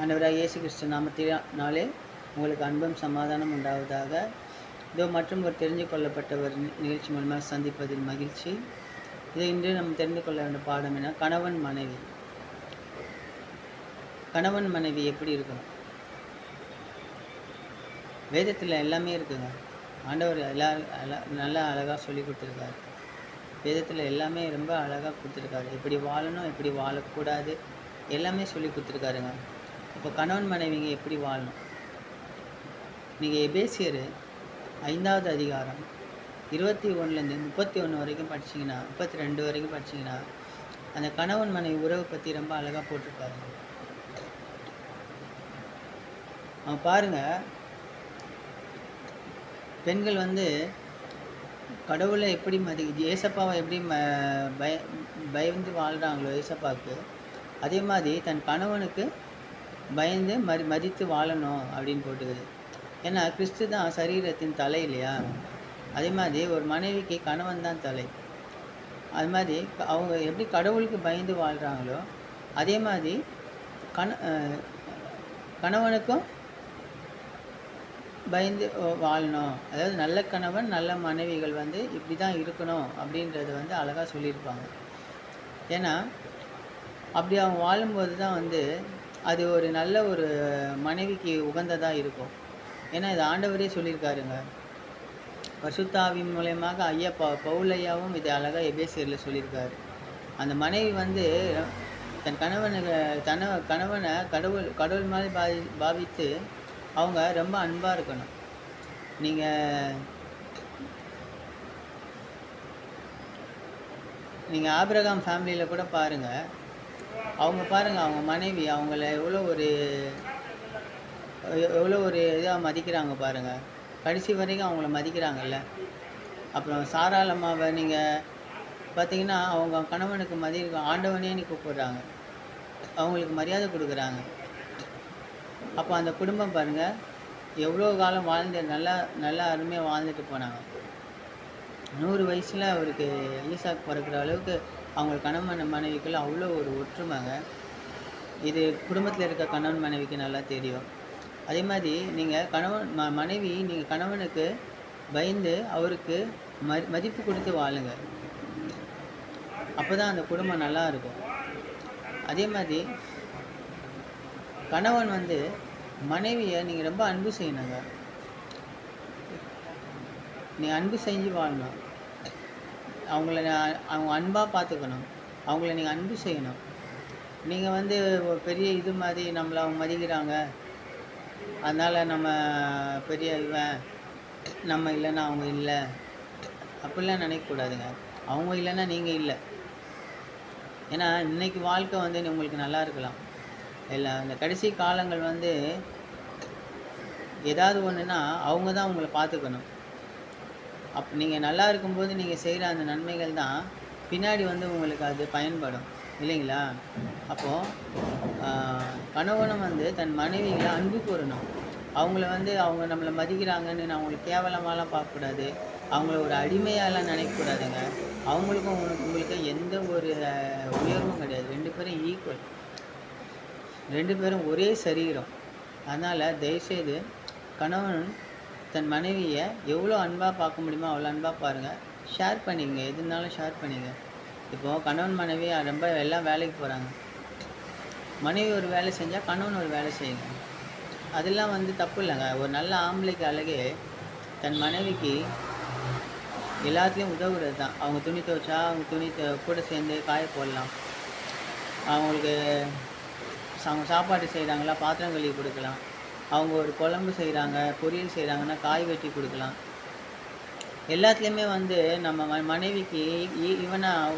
ஆண்டவராக இயேசு கிறிஸ்து நாமத்தினாலே உங்களுக்கு அன்பும் சமாதானம் உண்டாவதாக. இதோ மற்றும் ஒரு தெரிஞ்சு கொள்ளப்பட்ட ஒரு நிகழ்ச்சி மூலமாக சந்திப்பதில் மகிழ்ச்சி. இதை இன்று நம்ம தெரிந்து கொள்ள வேண்டிய பாடம் என கணவன் மனைவி. கணவன் மனைவி எப்படி இருக்கணும் வேதத்தில் எல்லாமே இருக்குங்க. ஆண்டவர் எல்லா- நல்லா அழகாக சொல்லி கொடுத்துருக்காரு. வேதத்தில் எல்லாமே ரொம்ப அழகாக கொடுத்துருக்காரு. எப்படி வாழணும் எப்படி வாழக்கூடாது எல்லாமே சொல்லி கொடுத்துருக்காருங்க. இப்போ கணவன் மனைவிங்க எப்படி வாழணும்? நீங்கள் எபேசியர் ஐந்தாவது அதிகாரம் இருபத்தி ஒன்றுலேருந்து முப்பத்தி ஒன்று வரைக்கும் படிச்சீங்கன்னா முப்பத்தி ரெண்டு வரைக்கும் படிச்சீங்கன்னா அந்த கணவன் மனைவி உறவை பற்றி ரொம்ப அழகாக போட்டிருப்பாரு. அவன் பாருங்க பெண்கள் வந்து கடவுளை எப்படி மதி ஏசப்பாவை எப்படி ம பய பயந்து வாழ்கிறாங்களோ ஏசப்பாவுக்கு அதே மாதிரி தன் கணவனுக்கு பயந்து மதி மதித்து வாழணும் அப்படின்னு போட்டுக்குது. ஏன்னா கிறிஸ்து தான் சரீரத்தின் தலை இல்லையா? அதே மாதிரி ஒரு மனைவிக்கு கணவன் தான் தலை. அது மாதிரி அவங்க எப்படி கடவுளுக்கு பயந்து வாழ்கிறாங்களோ அதே மாதிரி கண கணவனுக்கும் பயந்து வாழணும். அதாவது நல்ல கணவன் நல்ல மனைவிகள் வந்து இப்படி தான் இருக்கணும் அப்படின்றத வந்து அழகாக சொல்லியிருப்பாங்க. ஏன்னா அப்படி அவங்க வாழும்போது தான் வந்து அது ஒரு நல்ல ஒரு மனைவிக்கு உகந்ததாக இருக்கும். ஏன்னா இது ஆண்டவரே சொல்லியிருக்காருங்க. பசுத்தாவின் மூலயமாக ஐயா ப இதை அழகாக எபேசியரில் சொல்லியிருக்காரு. அந்த மனைவி வந்து தன் கணவனுக்கு தன கணவனை கடவுள் கடவுள் மாதிரி பாவி பாவித்து அவங்க ரொம்ப அன்பாக இருக்கணும். நீங்கள் நீங்கள் ஆபிரகாம் ஃபேமிலியில் கூட பாருங்கள் அவங்க பாருங்கள் அவங்க மனைவி அவங்கள எவ்வளோ ஒரு எவ்வளோ ஒரு இதாக மதிக்கிறாங்க பாருங்கள் கடைசி வரைக்கும் அவங்கள மதிக்கிறாங்கல்ல. அப்புறம் சாராளம்மாவை நீங்கள் பார்த்தீங்கன்னா அவங்க கணவனுக்கு மதி ஆண்டவனேன்னு கூப்பிடுறாங்க. அவங்களுக்கு மரியாதை கொடுக்குறாங்க. அப்போ அந்த குடும்பம் பாருங்கள் எவ்வளோ காலம் வாழ்ந்து நல்லா நல்லா அருமையாக வாழ்ந்துட்டு போனாங்க. நூறு வயசில் அவருக்கு ஈசாக் பிறக்கிற அளவுக்கு அவங்க கணவன் மனைவிக்குள்ள அவ்வளோ ஒரு ஒற்றுமைங்க. இது குடும்பத்தில் இருக்க கணவன் மனைவிக்கு நல்லா தெரியும். அதே மாதிரி நீங்கள் கணவன் ம மனைவி நீங்கள் கணவனுக்கு பயந்து அவருக்கு ம மதிப்பு கொடுத்து வாழுங்க. அப்போ தான் அந்த குடும்பம் நல்லா இருக்கும். அதே மாதிரி கணவன் வந்து மனைவியை நீங்கள் ரொம்ப அன்பு செய்யணுங்க. நீ அன்பு செஞ்சு வாழணும் அவங்கள அவங்க அன்பாக பார்த்துக்கணும் அவங்கள நீங்கள் அன்பு செய்யணும். நீங்கள் வந்து ஒரு பெரிய இது மாதிரி நம்மளை அவங்க மதிக்கிறாங்க. அதனால் நம்ம பெரிய இவன் நம்ம இல்லைன்னா அவங்க இல்லை. அப்படிலாம் நினைக்கக்கூடாதுங்க அவங்க இல்லைன்னா நீங்கள் இல்லை. ஏன்னா இன்றைக்கி வாழ்க்கை வந்து உங்களுக்கு நல்லா இருக்கலாம். இல்லை அந்த கடைசி காலங்கள் வந்து ஏதாவது ஒன்றுன்னா அவங்க தான் உங்களை பார்த்துக்கணும் அப் நீங்கள் நல்லா இருக்கும்போது நீங்கள் செய்கிற அந்த நன்மைகள் தான் பின்னாடி வந்து உங்களுக்கு அது பயன்படும். இல்லைங்களா? அப்போது கணவனும் வந்து தன் மனைவிகளை அன்பு கூறணும். அவங்கள வந்து அவங்க நம்மளை மதிக்கிறாங்கன்னு அவங்களுக்கு கேவலமாலாம் பார்க்கக்கூடாது. அவங்கள ஒரு அடிமையாலாம் நினைக்கக்கூடாதுங்க. அவங்களுக்கும் உங்களுக்கு உங்களுக்கு எந்த ஒரு உயர்வும் கிடையாது. ரெண்டு பேரும் ஈக்குவல் ரெண்டு பேரும் ஒரே சரீரம். அதனால் தயவுசெய்து கணவன் தன் மனைவியை எவ்வளோ அன்பாக பார்க்க முடியுமோ அவ்வளோ அன்பாக பாருங்கள் ஷேர் பண்ணிங்க எது இருந்தாலும் ஷேர் பண்ணிங்க இப்போது கணவன் மனைவி ரொம்ப எல்லாம் வேலைக்கு போகிறாங்க மனைவி ஒரு வேலை செஞ்சால் கணவன் ஒரு வேலை செய்யுங்க. அதெல்லாம் வந்து தப்பு இல்லைங்க. ஒரு நல்ல ஆம்பளைக்கு அழகே தன் மனைவிக்கு எல்லாத்துலேயும் உதவுறது தான். அவங்க துணி துவைச்சா அவங்க துணி து- கூட சேர்ந்து காய போடலாம். அவங்களுக்கு அவங்க சாப்பாடு செய்கிறாங்களா பாத்திரம் கழுவி கொடுக்கலாம். அவங்க ஒரு குழம்பு செய்கிறாங்க பொரியல் செய்கிறாங்கன்னா காய் வெட்டி கொடுக்கலாம். எல்லாத்துலேயுமே வந்து நம்ம ம மனைவிக்கு ஈவனாக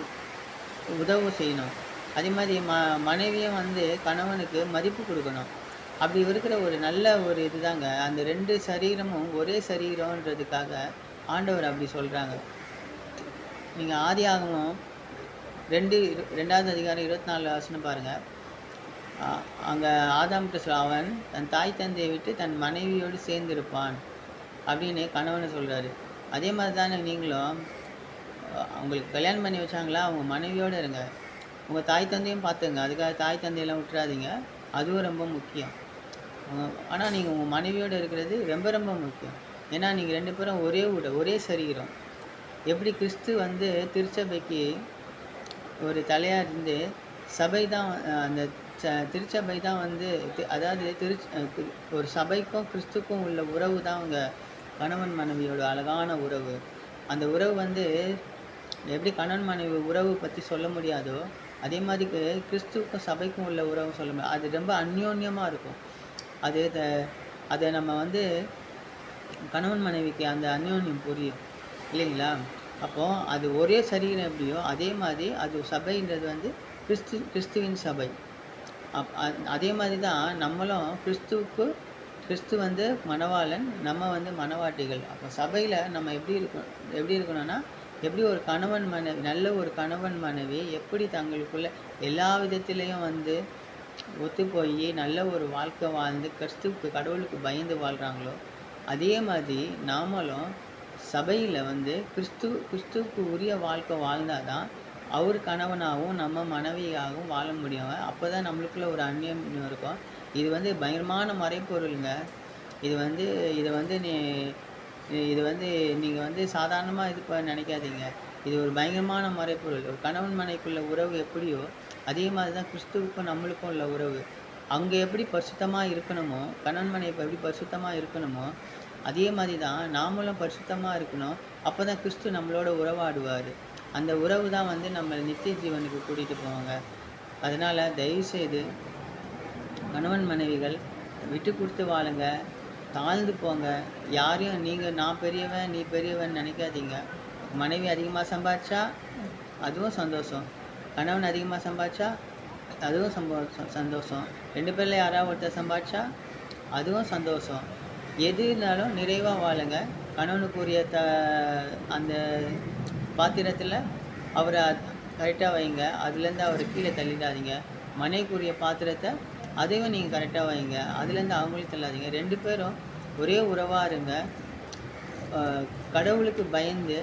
உதவு செய்யணும். அதே மாதிரி ம மனைவியும் வந்து கணவனுக்கு மதிப்பு கொடுக்கணும். அப்படி இருக்கிற ஒரு நல்ல ஒரு இதுதாங்க. அந்த ரெண்டு சரீரமும் ஒரே சரீரம்ன்றதுக்காக ஆண்டவர் அப்படி சொல்கிறாங்க நீங்கள் ஆதி ஆகமும் ரெண்டு இரு- ரெண்டாவது அதிகாரம் இருபத்தி நாலு வசனம் பாருங்கள் அங்கே ஆதாம் அவன் தன் தாய் தந்தையை விட்டு தன் மனைவியோடு சேர்ந்திருப்பான் அப்படின்னு கணவனை சொல்கிறாரு அதே மாதிரி தானே நீங்களும் அவங்களுக்கு கல்யாணம் பண்ணி வச்சாங்களா? அவங்க மனைவியோடு இருங்க. உங்கள் தாய் தந்தையும் பார்த்துங்க. அதுக்காக தாய் தந்தையெல்லாம் விட்டுறாதீங்க. அதுவும் ரொம்ப முக்கியம். ஆனால் நீங்கள் உங்கள் மனைவியோடு இருக்கிறது ரொம்ப ரொம்ப முக்கியம். ஏன்னா நீங்கள் ரெண்டு பேரும் ஒரே உட ஒரே சரீரம். எப்படி கிறிஸ்து வந்து திருச்சபைக்கு ஒரு தலையாக இருந்து சபை தான் அந்த ச- திருச்சபை தான் வந்து அதாவது திரு ஒரு சபைக்கும் கிறிஸ்துக்கும் உள்ள உறவு தான் அவங்க கணவன் மனைவியோட அழகான உறவு. அந்த உறவு வந்து எப்படி கணவன் மனைவி உறவு பற்றி சொல்ல முடியாதோ அதே மாதிரி கிறிஸ்துவுக்கும் சபைக்கும் உள்ள உறவு சொல்ல முடியாது. அது ரொம்ப அந்யோன்யமாக இருக்கும். அது த- அதை நம்ம வந்து கணவன் மனைவிக்கு அந்த அந்யோன்யம் புரியும். இல்லைங்களா? அப்போது அது ஒரே சரீரம் எப்படியோ அதே மாதிரி அது சபைன்றது வந்து கிறிஸ்து கிறிஸ்துவின் சபை. அப் அதே மாதிரி தான் நம்மளும் கிறிஸ்துவுக்கு கிறிஸ்து வந்து மணவாளன் நம்ம வந்து மணவாட்டிகள். அப்போ சபையில் நம்ம எப்படி இருக்கணும் எப்படி இருக்கணும்னா எப்படி ஒரு கணவன் மனைவி நல்ல ஒரு கணவன் மனைவி எப்படி தங்களுக்குள்ள எல்லா விதத்திலையும் வந்து ஒத்து போய் நல்ல ஒரு வாழ்க்கை வாழ்ந்து கிறிஸ்துவுக்கு கடவுளுக்கு பயந்து வாழ்கிறாங்களோ அதே மாதிரி நாமளும் சபையில் வந்து கிறிஸ்து கிறிஸ்துவுக்கு உரிய வாழ்க்கை வாழ்ந்தாதான் அவர் கணவனாகவும் நம்ம மனைவியாகவும் வாழ முடியும். அப்போ தான் நம்மளுக்குள்ள ஒரு அந்நியம் இருக்கும். இது வந்து பயங்கரமான மறைப்பொருளுங்க இது வந்து இதை வந்து நீ இது வந்து நீங்கள் வந்து சாதாரணமாக இது ப நினைக்காதீங்க. இது ஒரு பயங்கரமான மறைப்பொருள் ஒரு கணவன் மனைக்குள்ள உறவு எப்படியோ அதே மாதிரி தான் கிறிஸ்துவுக்கும் நம்மளுக்கும் உள்ள உறவு. அங்கே எப்படி பரிசுத்தமாக இருக்கணுமோ கணவன் மனைவி எப்படி பரிசுத்தமாக இருக்கணுமோ அதே மாதிரி தான் நாமளும் பரிசுத்தமாக இருக்கணும். அப்போ தான் கிறிஸ்து நம்மளோட உறவாடுவார். அந்த உறவு தான் வந்து நம்ம நித்திய ஜீவனுக்கு கூட்டிகிட்டு போவாங்க. அதனால் தயவுசெய்து கணவன் மனைவிகள் விட்டு கொடுத்து வாழுங்க. தாழ்ந்து போங்க. யாரையும் நீங்கள் நான் பெரியவன் நீ பெரியவன் நினைக்காதீங்க. மனைவி அதிகமாக சம்பாதிச்சா அதுவும் சந்தோஷம். கணவன் அதிகமாக சம்பாதிச்சா அதுவும் சம்போ சந்தோஷம். ரெண்டு பேரில் யாராவது ஒருத்தர் சம்பாதிச்சா அதுவும் சந்தோஷம். எதுனாலும் நிறைவாக வாழுங்க. கணவனுக்குரிய த அந்த பாத்திரத்தில் அவரை கரெக்டாக வைங்க. அதுலேருந்து அவரை கீழே தள்ளிடாதீங்க. மனைக்குரிய பாத்திரத்தை அதையும் நீங்கள் கரெக்டாக வைங்க. அதுலேருந்து அவங்களையும் தள்ளாதீங்க. ரெண்டு பேரும் ஒரே உறவாக இருங்க. கடவுளுக்கு பயந்து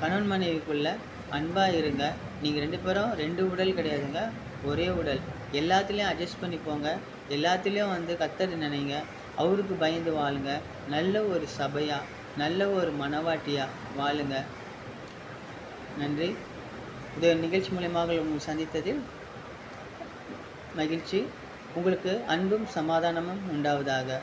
கணவன் மனைவிக்குள்ள அன்பாக இருங்க. நீங்கள் ரெண்டு பேரும் ரெண்டு உடல் கிடையாதுங்க. ஒரே உடல். எல்லாத்துலேயும் அட்ஜஸ்ட் பண்ணி போங்க. எல்லாத்துலேயும் வந்து கத்தர் நினைங்க. அவருக்கு பயந்து வாழுங்க. நல்ல ஒரு சபையாக நல்ல ஒரு மனவாட்டியாக வாழுங்க. நன்றி. இது நிகழ்ச்சி மூலியமாக உங்களை சந்தித்ததில் மகிழ்ச்சி. உங்களுக்கு அன்பும் சமாதானமும் உண்டாவதாக.